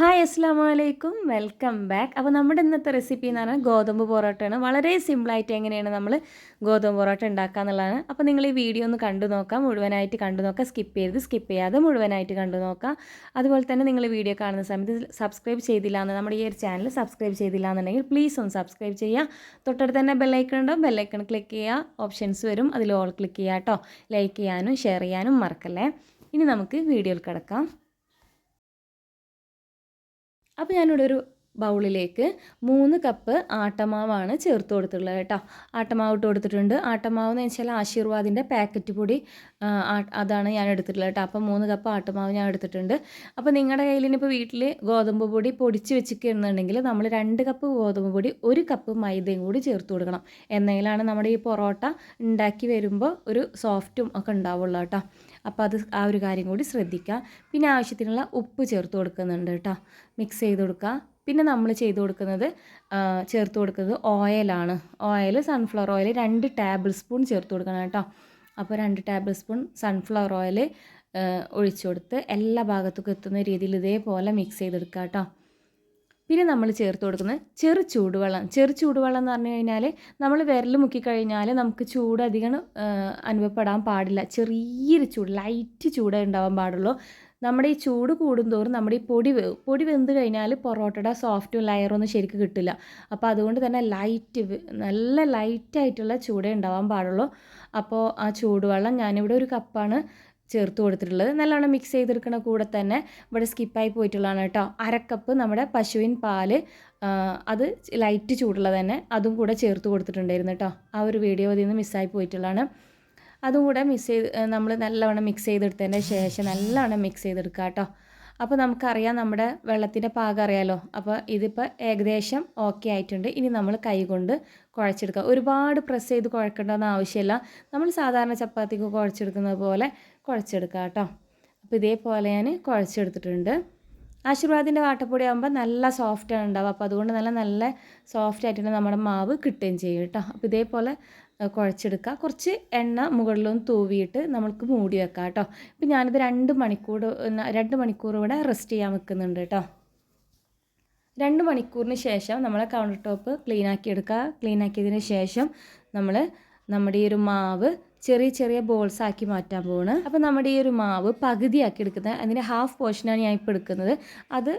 Hi അസ്സാം വലൈക്കും welcome back. അപ്പോൾ നമ്മുടെ ഇന്നത്തെ റെസിപ്പി എന്ന് പറഞ്ഞാൽ ഗോതമ്പ് പൊറോട്ടയാണ്. വളരെ സിമ്പിളായിട്ട് എങ്ങനെയാണ് നമ്മൾ ഗോതമ്പ് പൊറോട്ട ഉണ്ടാക്കുക എന്നുള്ളതാണ്. അപ്പോൾ നിങ്ങൾ ഈ വീഡിയോ ഒന്ന് കണ്ടു നോക്കാം മുഴുവനായിട്ട് കണ്ടു നോക്കാം സ്കിപ്പ് ചെയ്ത് സ്കിപ്പ് ചെയ്യാതെ മുഴുവനായിട്ട് കണ്ടു നോക്കാം അതുപോലെ തന്നെ നിങ്ങൾ വീഡിയോ കാണുന്ന സമയത്ത് സബ്സ്ക്രൈബ് ചെയ്തില്ല എന്ന് നമ്മുടെ ഈ ഒരു ചാനൽ സബ്സ്ക്രൈബ് ചെയ്തില്ല എന്നുണ്ടെങ്കിൽ പ്ലീസ് ഒന്ന് സബ്സ്ക്രൈബ് ചെയ്യുക. തൊട്ടടുത്ത് തന്നെ ബെല്ലൈക്കൺ ഉണ്ടോ? ബെല്ലൈക്കൺ ക്ലിക്ക് ചെയ്യുക. ഓപ്ഷൻസ് വരും. അതിൽ ഓൾ ക്ലിക്ക് ചെയ്യുക കേട്ടോ. ലൈക്ക് ചെയ്യാനും ഷെയർ ചെയ്യാനും മറക്കല്ലേ. ഇനി നമുക്ക് വീഡിയോയിൽ കിടക്കാം. അപ്പോൾ ഞാനിവിടെ ഒരു ബൗളിലേക്ക് മൂന്ന് കപ്പ് ആട്ടമാവാണ് ചേർത്ത് കൊടുത്തിട്ടുള്ളത് കേട്ടോ. ആട്ടമാവ് ഇട്ട് കൊടുത്തിട്ടുണ്ട്. ആട്ടമാവ് എന്ന് വെച്ചാൽ ആശീർവാദിന്റെ പാക്കറ്റ് പൊടി അതാണ് ഞാൻ എടുത്തിട്ടുള്ളത് കേട്ടോ. അപ്പോൾ മൂന്ന് കപ്പ് ആട്ടമാവ് ഞാൻ എടുത്തിട്ടുണ്ട്. അപ്പോൾ നിങ്ങളുടെ കയ്യിൽ ഇനിയിപ്പോൾ വീട്ടിൽ ഗോതമ്പ് പൊടി പൊടിച്ച് വെച്ചിരിക്കുന്നുണ്ടെങ്കിൽ നമ്മൾ രണ്ട് കപ്പ് ഗോതമ്പ് പൊടി ഒരു കപ്പ് മൈദയും കൂടി ചേർത്ത് കൊടുക്കണം. എന്നെങ്കിലാണ് നമ്മുടെ ഈ പൊറോട്ട ഉണ്ടാക്കി വരുമ്പോൾ ഒരു സോഫ്റ്റും ഒക്കെ ഉണ്ടാവുള്ളൂ കേട്ടോ. അപ്പോൾ അത് ആ ഒരു കാര്യം കൂടി ശ്രദ്ധിക്കുക. പിന്നെ ആവശ്യത്തിനുള്ള ഉപ്പ് ചേർത്ത് കൊടുക്കുന്നുണ്ട് കേട്ടോ. മിക്സ് ചെയ്ത് കൊടുക്കുക. പിന്നെ നമ്മൾ ചെയ്ത് കൊടുക്കുന്നത് ചേർത്ത് കൊടുക്കുന്നത് ഓയിലാണ് ഓയിൽ സൺഫ്ലവർ ഓയിൽ രണ്ട് ടേബിൾ സ്പൂൺ ചേർത്ത് കൊടുക്കണം കേട്ടോ. അപ്പോൾ രണ്ട് ടേബിൾ സ്പൂൺ സൺഫ്ലവർ ഓയിൽ ഒഴിച്ചു കൊടുത്ത് എല്ലാ ഭാഗത്തേക്കും എത്തുന്ന രീതിയിൽ ഇതേപോലെ മിക്സ് ചെയ്തെടുക്കുക കേട്ടോ. പിന്നെ നമ്മൾ ചേർത്ത് കൊടുക്കുന്നത് ചെറു ചൂടുവെള്ളം. ചെറു ചൂടുവെള്ളം എന്ന് പറഞ്ഞു കഴിഞ്ഞാൽ നമ്മൾ വിരൽ മുക്കിക്കഴിഞ്ഞാൽ നമുക്ക് ചൂട് അധികം അനുഭവപ്പെടാൻ പാടില്ല. ചെറിയൊരു ചൂട് ലൈറ്റ് ചൂടേ ഉണ്ടാവാൻ പാടുള്ളൂ. നമ്മുടെ ഈ ചൂട് കൂടുന്തോറും നമ്മുടെ ഈ പൊടി പൊടി വെന്ത് കഴിഞ്ഞാൽ പൊറോട്ടയുടെ സോഫ്റ്റും ലെയറൊന്നും ശരിക്കും കിട്ടില്ല. അപ്പോൾ അതുകൊണ്ട് തന്നെ ലൈറ്റ് നല്ല ലൈറ്റായിട്ടുള്ള ചൂടേ ഉണ്ടാവാൻ പാടുള്ളൂ. അപ്പോൾ ആ ചൂടുവെള്ളം ഞാനിവിടെ ഒരു കപ്പാണ് ചേർത്ത് കൊടുത്തിട്ടുള്ളത്. നല്ലോണം മിക്സ് ചെയ്തെടുക്കണ കൂടെ തന്നെ ഇവിടെ സ്കിപ്പായി പോയിട്ടുള്ളതാണ് കേട്ടോ. അരക്കപ്പ് നമ്മുടെ പശുവിൻ പാൽ അത് ലൈറ്റ് ചൂടുള്ളത് തന്നെ അതും കൂടെ ചേർത്ത് കൊടുത്തിട്ടുണ്ടായിരുന്നു കേട്ടോ. ആ ഒരു വീഡിയോ അതിൽ നിന്ന് മിസ്സായി പോയിട്ടുള്ളതാണ്. അതും കൂടെ മിക്സ് ചെയ്ത് നമ്മൾ നല്ലവണ്ണം മിക്സ് ചെയ്തെടുത്തതിന്റെ ശേഷം നല്ലവണ്ണം മിക്സ് ചെയ്തെടുക്കുക കേട്ടോ. അപ്പോൾ നമുക്കറിയാം നമ്മുടെ വെള്ളത്തിന്റെ പാകം അറിയാലോ. അപ്പോൾ ഇതിപ്പോൾ ഏകദേശം ഓക്കെ ആയിട്ടുണ്ട്. ഇനി നമ്മൾ കൈ കൊണ്ട് കുഴച്ചെടുക്കുക ഒരുപാട് പ്രസ് ചെയ്ത് കുഴക്കേണ്ടെന്ന് ആവശ്യമില്ല. നമ്മൾ സാധാരണ ചപ്പാത്തിക്ക് കുഴച്ചെടുക്കുന്നത് പോലെ കുഴച്ചെടുക്കുക കേട്ടോ. അപ്പോൾ ഇതേപോലെ ഞാൻ കുഴച്ചെടുത്തിട്ടുണ്ട്. ആശീർവാദിന്റെ വാട്ടപ്പൊടി ആകുമ്പോൾ നല്ല സോഫ്റ്റാണ് ഉണ്ടാവുക. അപ്പോൾ അതുകൊണ്ട് നല്ല നല്ല സോഫ്റ്റ് ആയിട്ട് നമ്മുടെ മാവ് കിട്ടുകയും ചെയ്യും കേട്ടോ. അപ്പോൾ ഇതേപോലെ കുഴച്ചെടുക്കുക. കുറച്ച് എണ്ണ മുകളിലൊന്ന് തൂവിയിട്ട് നമ്മൾക്ക് മൂടി വെക്കാം കേട്ടോ. ഇപ്പം ഞാനിത് രണ്ട് മണിക്കൂർ രണ്ട് മണിക്കൂർ ഇവിടെ റെസ്റ്റ് ചെയ്യാൻ വെക്കുന്നുണ്ട് കേട്ടോ. രണ്ട് മണിക്കൂറിന് ശേഷം നമ്മളെ കൗണ്ടർ ടോപ്പ് ക്ലീൻ ആക്കി എടുക്കുക. ക്ലീൻ ആക്കിയതിന് ശേഷം നമ്മൾ നമ്മുടെ ഈ ഒരു മാവ് ചെറിയ ചെറിയ ബോൾസ് ആക്കി മാറ്റാൻ പോവാണ്. അപ്പോൾ നമ്മുടെ ഈ ഒരു മാവ് പകുതിയാക്കി എടുക്കുന്നത്. അതിന്റെ ഹാഫ് പോർഷനാണ് ഞാൻ ഇപ്പോൾ എടുക്കുന്നത്. അത്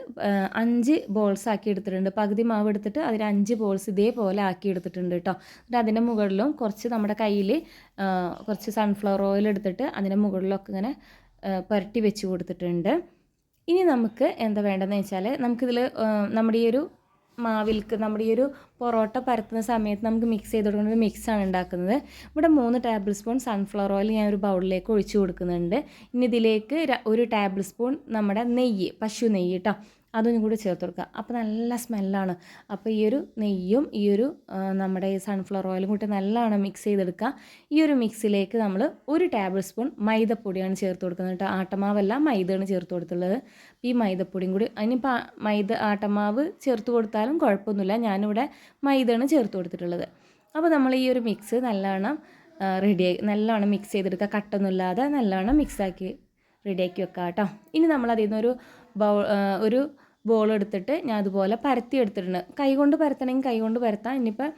അഞ്ച് ബോൾസ് ആക്കി എടുത്തിട്ടുണ്ട്. പകുതി മാവ് എടുത്തിട്ട് അതിൽ അഞ്ച് ബോൾസ് ഇതേപോലെ ആക്കി എടുത്തിട്ടുണ്ട് കേട്ടോ എന്നിട്ട് അതിന്റെ മുകളിലും കുറച്ച് നമ്മുടെ കയ്യിൽ കുറച്ച് സൺഫ്ലവർ ഓയിൽ എടുത്തിട്ട് അതിന്റെ മുകളിലൊക്കെ ഇങ്ങനെ പുരട്ടി വെച്ച് കൊടുത്തിട്ടുണ്ട്. ഇനി നമുക്ക് എന്താ വേണ്ടതെന്ന് വെച്ചാൽ നമുക്കിതിൽ നമ്മുടെ ഈ ഒരു മാവിൽക്ക് നമ്മുടെ ഈ ഒരു പൊറോട്ട പരത്തുന്ന സമയത്ത് നമുക്ക് മിക്സ് ചെയ്ത് കൊടുക്കുന്ന ഒരു മിക്സാണ് ഉണ്ടാക്കുന്നത്. ഇവിടെ മൂന്ന് ടേബിൾ സ്പൂൺ സൺഫ്ലവർ ഓയിൽ ഞാൻ ഒരു ബൗളിലേക്ക് ഒഴിച്ചു കൊടുക്കുന്നുണ്ട്. ഇനി ഇതിലേക്ക് ഒരു ടേബിൾ സ്പൂൺ നമ്മുടെ നെയ്യ് പശു നെയ്യ് കേട്ടോ അതൊന്നും കൂടി ചേർത്ത് കൊടുക്കുക. അപ്പോൾ നല്ല സ്മെല്ലാണ്. അപ്പോൾ ഈ ഒരു നെയ്യും ഈ ഒരു നമ്മുടെ ഈ സൺഫ്ലവർ ഓയിലും കൂട്ടി നല്ലവണ്ണം മിക്സ് ചെയ്തെടുക്കുക. ഈ ഒരു മിക്സിലേക്ക് നമ്മൾ ഒരു ടേബിൾ സ്പൂൺ മൈദപ്പൊടിയാണ് ചേർത്ത് കൊടുക്കുന്നത് കേട്ടോ. ആട്ടമാവല്ല മൈദയാണ് ചേർത്ത് കൊടുത്തുള്ളത്. ഈ മൈദപ്പൊടിയും കൂടി അതിനിപ്പോൾ മൈദ ആട്ടമാവ് ചേർത്ത് കൊടുത്താലും കുഴപ്പമൊന്നുമില്ല. ഞാനിവിടെ മൈദയാണ് ചേർത്ത് കൊടുത്തിട്ടുള്ളത്. അപ്പോൾ നമ്മൾ ഈ ഒരു മിക്സ് നല്ലവണ്ണം റെഡിയായി നല്ലവണ്ണം മിക്സ് ചെയ്തെടുക്കുക. കട്ടൊന്നുമില്ലാതെ നല്ലവണ്ണം മിക്സാക്കി റെഡിയാക്കി വെക്കാം കേട്ടോ ഇനി നമ്മൾ അതിൽ നിന്നൊരു ബൗ ഒരു ബോൾ എടുത്തിട്ട് ഞാൻ അതുപോലെ പരത്തി എടുത്തിട്ടുണ്ട്. കൈ കൊണ്ട് പരത്തണമെങ്കിൽ കൈ കൊണ്ട് പരത്താം. ഇനിയിപ്പോൾ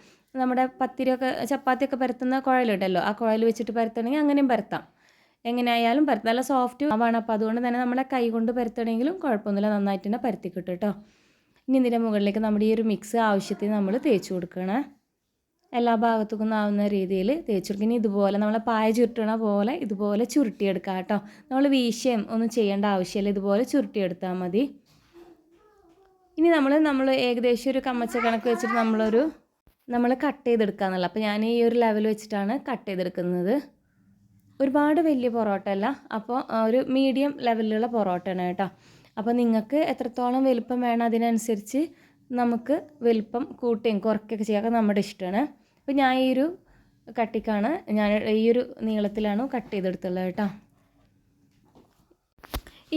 നമ്മുടെ പത്തിരിയൊക്കെ ചപ്പാത്തിയൊക്കെ പരത്തുന്ന കുഴലുണ്ടല്ലോ ആ കുഴൽ വെച്ചിട്ട് പരത്തണമെങ്കിൽ അങ്ങനെയും പരത്താം. എങ്ങനെയായാലും പരത്താം. നല്ല സോഫ്റ്റ് ആവാണ്. അപ്പോൾ അതുകൊണ്ട് തന്നെ നമ്മളെ കൈ കൊണ്ട് പരത്തണമെങ്കിലും കുഴപ്പമൊന്നുമില്ല. നന്നായിട്ട് തന്നെ പരത്തി കിട്ടും കേട്ടോ ഇനി ഇതിന്റെ മുകളിലേക്ക് നമ്മുടെ ഈ ഒരു മിക്സ് ആവശ്യത്തിന് നമ്മൾ തേച്ച് കൊടുക്കണേ. എല്ലാ ഭാഗത്തും ആവുന്ന രീതിയിൽ തേച്ചുരുക്കി ഇനി ഇതുപോലെ നമ്മൾ പായ ചുരുട്ടണ പോലെ ഇതുപോലെ ചുരുട്ടിയെടുക്കുക കേട്ടോ. നമ്മൾ വീശയും ഒന്നും ചെയ്യേണ്ട ആവശ്യമില്ല. ഇതുപോലെ ചുരുട്ടിയെടുത്താൽ മതി. ഇനി നമ്മൾ നമ്മൾ ഏകദേശം ഒരു കമ്മച്ച കണക്ക് വെച്ചിട്ട് നമ്മളൊരു നമ്മൾ കട്ട് ചെയ്തെടുക്കുക എന്നുള്ളത്. അപ്പോൾ ഞാൻ ഈ ഒരു ലെവൽ വെച്ചിട്ടാണ് കട്ട് ചെയ്തെടുക്കുന്നത്. ഒരുപാട് വലിയ പൊറോട്ട അല്ല. അപ്പോൾ ഒരു മീഡിയം ലെവലിലുള്ള പൊറോട്ടയാണ് കേട്ടോ. അപ്പോൾ നിങ്ങൾക്ക് എത്രത്തോളം വലുപ്പം വേണം അതിനനുസരിച്ച് നമുക്ക് വലുപ്പം കൂട്ടുകയും കുറയ്ക്കുകയൊക്കെ ചെയ്യാൻ നമ്മുടെ ഇഷ്ടമാണ്. അപ്പോൾ ഞാൻ ഈ ഒരു കട്ടിക്കാണ്. ഞാൻ ഈ ഒരു നീളത്തിലാണ് കട്ട് ചെയ്തെടുത്തുള്ളത് കേട്ടോ.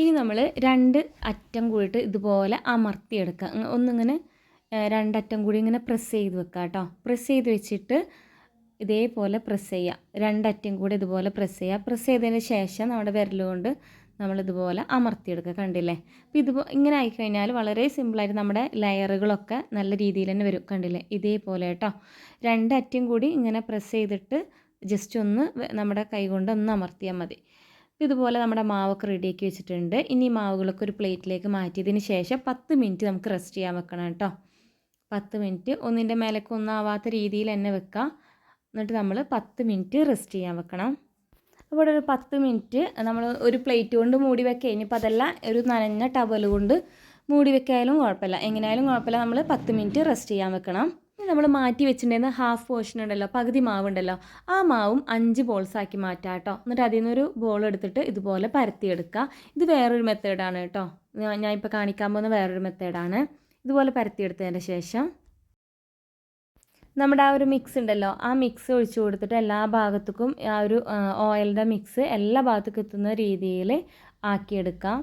ഇനി നമ്മൾ രണ്ട് അറ്റം കൂടിയിട്ട് ഇതുപോലെ അമർത്തിയെടുക്കുക. ഒന്നിങ്ങനെ രണ്ടറ്റം കൂടി ഇങ്ങനെ പ്രസ് ചെയ്ത് വെക്കുക കേട്ടോ. പ്രസ് ചെയ്ത് വെച്ചിട്ട് ഇതേപോലെ പ്രസ് ചെയ്യുക. രണ്ടറ്റം കൂടി ഇതുപോലെ പ്രസ് ചെയ്യുക. പ്രസ് ചെയ്തതിന് ശേഷം നമ്മുടെ വിരലുകൊണ്ട് നമ്മളിതുപോലെ അമർത്തിയെടുക്കുക കണ്ടില്ലേ? അപ്പോൾ ഇതുപോലെ ഇങ്ങനെ ആയിക്കഴിഞ്ഞാൽ വളരെ സിമ്പിളായിട്ട് നമ്മുടെ ലെയറുകളൊക്കെ നല്ല രീതിയിൽ തന്നെ വരും കണ്ടില്ലേ? ഇതേപോലെ കേട്ടോ രണ്ടറ്റും കൂടി ഇങ്ങനെ പ്രസ് ചെയ്തിട്ട് ജസ്റ്റ് ഒന്ന് നമ്മുടെ കൈകൊണ്ട് ഒന്ന് അമർത്തിയാൽ മതി. ഇതുപോലെ നമ്മുടെ മാവൊക്കെ റെഡിയാക്കി വെച്ചിട്ടുണ്ട്. ഇനി മാവുകളൊക്കെ ഒരു പ്ലേറ്റിലേക്ക് മാറ്റിയതിന് ശേഷം പത്ത് മിനിറ്റ് നമുക്ക് റെസ്റ്റ് ചെയ്യാൻ വെക്കണം കേട്ടോ പത്ത് മിനിറ്റ് ഒന്നിന്റെ മേലേക്ക് ഒന്നാവാത്ത രീതിയിൽ തന്നെ വെക്കാം. എന്നിട്ട് നമ്മൾ പത്ത് മിനിറ്റ് റെസ്റ്റ് ചെയ്യാൻ വെക്കണം. അപ്പോൾ ഒരു പത്ത് മിനിറ്റ് നമ്മൾ ഒരു പ്ലേറ്റ് കൊണ്ട് മൂടി വെക്കുക ഇനിയിപ്പോൾ അതല്ല ഒരു നനഞ്ഞ ടവൽ കൊണ്ട് മൂടി വെക്കായാലും കുഴപ്പമില്ല. എങ്ങനെയായാലും കുഴപ്പമില്ല. നമ്മൾ പത്ത് മിനിറ്റ് റെസ്റ്റ് ചെയ്യാൻ വെക്കണം. നമ്മൾ മാറ്റി വെച്ചിട്ടുണ്ടായിരുന്ന ഹാഫ് പോർഷൻ ഉണ്ടല്ലോ പകുതി മാവ് ഉണ്ടല്ലോ ആ മാവും അഞ്ച് ബോൾസ് ആക്കി മാറ്റാം കേട്ടോ. എന്നിട്ട് അതിൽ നിന്നൊരു ബോൾ എടുത്തിട്ട് ഇതുപോലെ പരത്തിയെടുക്കുക. ഇത് വേറൊരു മെത്തേഡാണ് കേട്ടോ. ഞാൻ ഇപ്പോൾ കാണിക്കാൻ പോകുന്ന വേറൊരു മെത്തേഡാണ് ഇതുപോലെ പരത്തിയെടുത്തതിന്റെ ശേഷം നമ്മുടെ ആ ഒരു മിക്സ് ഉണ്ടല്ലോ ആ മിക്സ് ഒഴിച്ചു കൊടുത്തിട്ട് എല്ലാ ഭാഗത്തേക്കും ആ ഒരു ഓയിലിന്റെ മിക്സ് എല്ലാ ഭാഗത്തേക്കും എത്തുന്ന രീതിയിൽ ആക്കിയെടുക്കാം.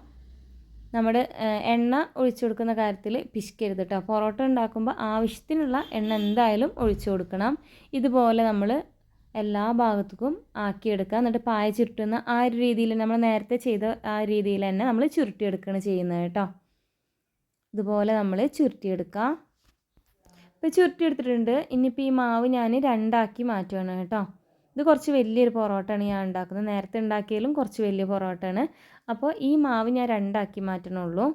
നമ്മൾ എണ്ണ ഒഴിച്ചു കൊടുക്കുന്ന കാര്യത്തിൽ പിശിക്കരുത് കേട്ടോ പൊറോട്ട ഉണ്ടാക്കുമ്പോൾ ആവശ്യത്തിനുള്ള എണ്ണ എന്തായാലും ഒഴിച്ചു കൊടുക്കണം. ഇതുപോലെ നമ്മൾ എല്ലാ ഭാഗത്തേക്കും ആക്കിയെടുക്കുക എന്നിട്ട് പായ ചുരുട്ടുന്ന ആ ഒരു രീതിയിൽ നമ്മൾ നേരത്തെ ചെയ്ത ആ രീതിയിൽ തന്നെ നമ്മൾ ചുരുട്ടിയെടുക്കുകയാണ് ചെയ്യുന്നത് കേട്ടോ ഇതുപോലെ നമ്മൾ ചുരുട്ടിയെടുക്കുക ഇപ്പോൾ ചുരുട്ടിയെടുത്തിട്ടുണ്ട് ഇനിയിപ്പോൾ ഈ മാവ് ഞാൻ രണ്ടാക്കി മാറ്റുകയാണ് കേട്ടോ. ഇത് കുറച്ച് വലിയൊരു പൊറോട്ടയാണ് ഞാൻ ഉണ്ടാക്കുന്നത്. നേരത്തെ ഉണ്ടാക്കിയാലും കുറച്ച് വലിയ പൊറോട്ടയാണ് അപ്പോൾ ഈ മാവ് ഞാൻ രണ്ടാക്കി മാറ്റണുള്ളൂ.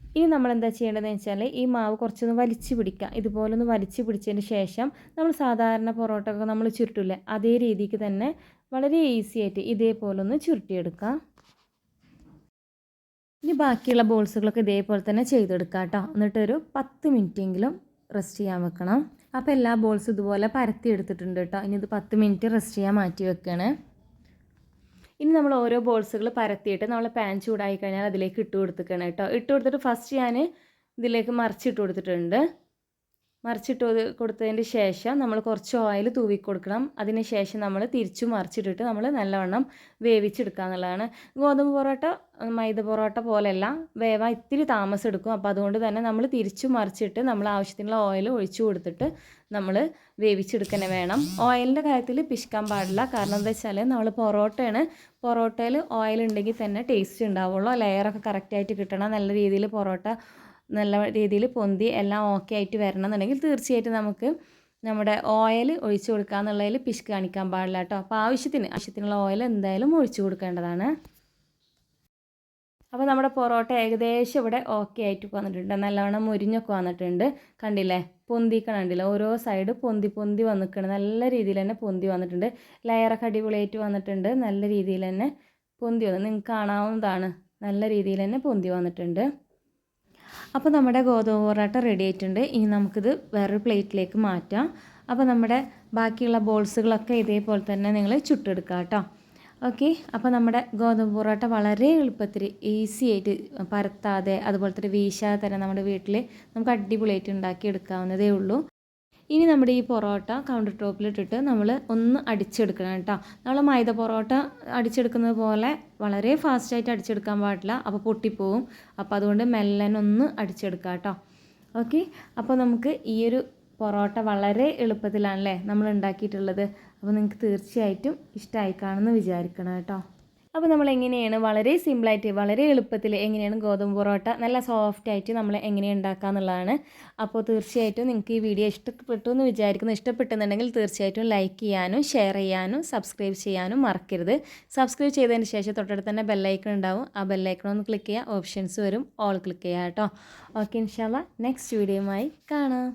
ഇനി നമ്മൾ എന്താ ചെയ്യേണ്ടതെന്ന് വെച്ചാൽ ഈ മാവ് കുറച്ചൊന്ന് വലിച്ചു പിടിക്കുക ഇതുപോലെ ഒന്ന് വലിച്ചു പിടിച്ചതിന് ശേഷം നമ്മൾ സാധാരണ പൊറോട്ട ഒക്കെ നമ്മൾ ചുരുട്ടില്ലേ അതേ രീതിക്ക് തന്നെ വളരെ ഈസി ആയിട്ട് ഇതേപോലെ ഒന്ന് ചുരുട്ടിയെടുക്കുക ഇനി ബാക്കിയുള്ള ബോൾസുകളൊക്കെ ഇതേപോലെ തന്നെ ചെയ്തെടുക്കുക കേട്ടോ എന്നിട്ടൊരു പത്ത് മിനിറ്റെങ്കിലും റെസ്റ്റ് ചെയ്യാൻ വെക്കണം. അപ്പോൾ എല്ലാ ബോൾസും ഇതുപോലെ പരത്തി എടുത്തിട്ടുണ്ട് കേട്ടോ. ഇനി ഇത് പത്ത് മിനിറ്റ് റെസ്റ്റ് ചെയ്യാൻ മാറ്റി വെക്കുകയാണ് ഇനി നമ്മൾ ഓരോ ബോൾസുകൾ പരത്തിയിട്ട് നമ്മൾ പാൻ ചൂടായി കഴിഞ്ഞാൽ അതിലേക്ക് ഇട്ട് കൊടുത്തിക്കണം കേട്ടോ. ഇട്ട് കൊടുത്തിട്ട് ഫസ്റ്റ് ഞാൻ ഇതിലേക്ക് മറിച്ചിട്ട് കൊടുത്തിട്ടുണ്ട്. മറിച്ചിട്ട് കൊടുത്തതിന് ശേഷം നമ്മൾ കുറച്ച് ഓയിൽ തൂവി കൊടുക്കണം. അതിന് ശേഷം നമ്മൾ തിരിച്ചു മറിച്ചിട്ടിട്ട് നമ്മൾ നല്ലവണ്ണം വേവിച്ചെടുക്കുക എന്നുള്ളതാണ്. ഗോതമ്പ് പൊറോട്ട മൈദ പൊറോട്ട പോലെയല്ല വേവാൻ ഇത്തിരി താമസം എടുക്കും. അപ്പോൾ അതുകൊണ്ട് തന്നെ നമ്മൾ തിരിച്ചു മറിച്ചിട്ട് നമ്മൾ ആവശ്യത്തിനുള്ള ഓയിൽ ഒഴിച്ചു കൊടുത്തിട്ട് നമ്മൾ വേവിച്ചെടുക്കണേ വേണം. ഓയിലിന്റെ കാര്യത്തിൽ പിശിക്കാൻ പാടില്ല. കാരണം എന്താ വെച്ചാൽ നമ്മൾ പൊറോട്ടയാണ്. പൊറോട്ടയിൽ ഓയിൽ ഉണ്ടെങ്കിൽ തന്നെ ടേസ്റ്റ് ഉണ്ടാവുള്ളൂ. ലെയറൊക്കെ കറക്റ്റായിട്ട് കിട്ടണം. നല്ല രീതിയിൽ പൊറോട്ട നല്ല രീതിയിൽ പൊന്തി എല്ലാം ഓക്കെ ആയിട്ട് വരണം എന്നുണ്ടെങ്കിൽ തീർച്ചയായിട്ടും നമുക്ക് നമ്മുടെ ഓയിൽ ഒഴിച്ചു കൊടുക്കുക എന്നുള്ളതിൽ പിശ് കാണിക്കാൻ പാടില്ല കേട്ടോ. അപ്പോൾ ആവശ്യത്തിന് ആവശ്യത്തിനുള്ള ഓയിൽ എന്തായാലും ഒഴിച്ചു കൊടുക്കേണ്ടതാണ്. അപ്പോൾ നമ്മുടെ പൊറോട്ട ഏകദേശം ഇവിടെ ഓക്കെ ആയിട്ട് വന്നിട്ടുണ്ട്. നല്ലവണ്ണം മുരിഞ്ഞൊക്കെ വന്നിട്ടുണ്ട്. കണ്ടില്ലേ? പൊന്തിക്കണുണ്ടല്ലോ ഓരോ സൈഡ് പൊന്തി പൊന്തി വന്നിക്കണം. നല്ല രീതിയിൽ തന്നെ പൊന്തി വന്നിട്ടുണ്ട്. ലെയറൊക്കെ അടിപൊളിയായിട്ട് വന്നിട്ടുണ്ട്. നല്ല രീതിയിൽ തന്നെ പൊന്തി വന്നു. നിങ്ങൾക്ക് കാണാവുന്നതാണ്. നല്ല രീതിയിൽ തന്നെ പൊന്തി വന്നിട്ടുണ്ട്. അപ്പോൾ നമ്മുടെ ഗോതമ്പ് പൊറോട്ട റെഡി ആയിട്ടുണ്ട്. ഇനി നമുക്കിത് വേറൊരു പ്ലേറ്റിലേക്ക് മാറ്റാം. അപ്പോൾ നമ്മുടെ ബാക്കിയുള്ള ബോൾസുകളൊക്കെ ഇതേപോലെ തന്നെ നിങ്ങൾ ചുട്ടെടുക്കുക കേട്ടോ. ഓക്കെ അപ്പോൾ നമ്മുടെ ഗോതമ്പ് പൊറോട്ട വളരെ എളുപ്പത്തിൽ ഈസി ആയിട്ട് പരത്താതെ അതുപോലെ തന്നെ വീശാതെ തന്നെ നമ്മുടെ വീട്ടിൽ നമുക്ക് അടിപൊളിയായിട്ട് ഉണ്ടാക്കി എടുക്കാവുന്നതേ ഉള്ളൂ. ഇനി നമ്മുടെ ഈ പൊറോട്ട കൗണ്ടർ ടോപ്പിലിട്ടിട്ട് നമ്മൾ ഒന്ന് അടിച്ചെടുക്കണം കേട്ടോ. നമ്മൾ മൈദ പൊറോട്ട അടിച്ചെടുക്കുന്നത് പോലെ വളരെ ഫാസ്റ്റായിട്ട് അടിച്ചെടുക്കാൻ പാടില്ല. അപ്പോൾ പൊട്ടിപ്പോവും. അപ്പോൾ അതുകൊണ്ട് മെല്ലനൊന്ന് അടിച്ചെടുക്കാം കേട്ടോ. ഓക്കെ അപ്പോൾ നമുക്ക് ഈ ഒരു പൊറോട്ട വളരെ എളുപ്പത്തിലാണല്ലേ നമ്മൾ ഉണ്ടാക്കിയിട്ടുള്ളത്. അപ്പോൾ നിങ്ങൾക്ക് തീർച്ചയായിട്ടും ഇഷ്ടമായി കാണുമെന്ന് വിചാരിക്കണം കേട്ടോ. അപ്പോൾ നമ്മൾ എങ്ങനെയാണ് വളരെ സിമ്പിളായിട്ട് വളരെ എളുപ്പത്തിൽ എങ്ങനെയാണ് ഗോതമ്പ് പൊറോട്ട നല്ല സോഫ്റ്റ് ആയിട്ട് നമ്മൾ എങ്ങനെ ഉണ്ടാക്കുക എന്നുള്ളതാണ്. അപ്പോൾ തീർച്ചയായിട്ടും നിങ്ങൾക്ക് ഈ വീഡിയോ ഇഷ്ടപ്പെട്ടു എന്ന് വിചാരിക്കുന്നു. ഇഷ്ടപ്പെട്ടെന്നുണ്ടെങ്കിൽ തീർച്ചയായിട്ടും ലൈക്ക് ചെയ്യാനും ഷെയർ ചെയ്യാനും സബ്സ്ക്രൈബ് ചെയ്യാനും മറക്കരുത്. സബ്സ്ക്രൈബ് ചെയ്തതിന് ശേഷം തൊട്ടടുത്ത് തന്നെ ബെല്ലൈക്കൺ ഉണ്ടാവും. ആ ബെല്ലൈക്കൺ ഒന്ന് ക്ലിക്ക് ചെയ്യുക ഓപ്ഷൻസ് വരും. ഓൾ ക്ലിക്ക് ചെയ്യുക കേട്ടോ. ഓക്കെ ഇൻഷാല്ല നെക്സ്റ്റ് വീഡിയോയുമായി കാണാം.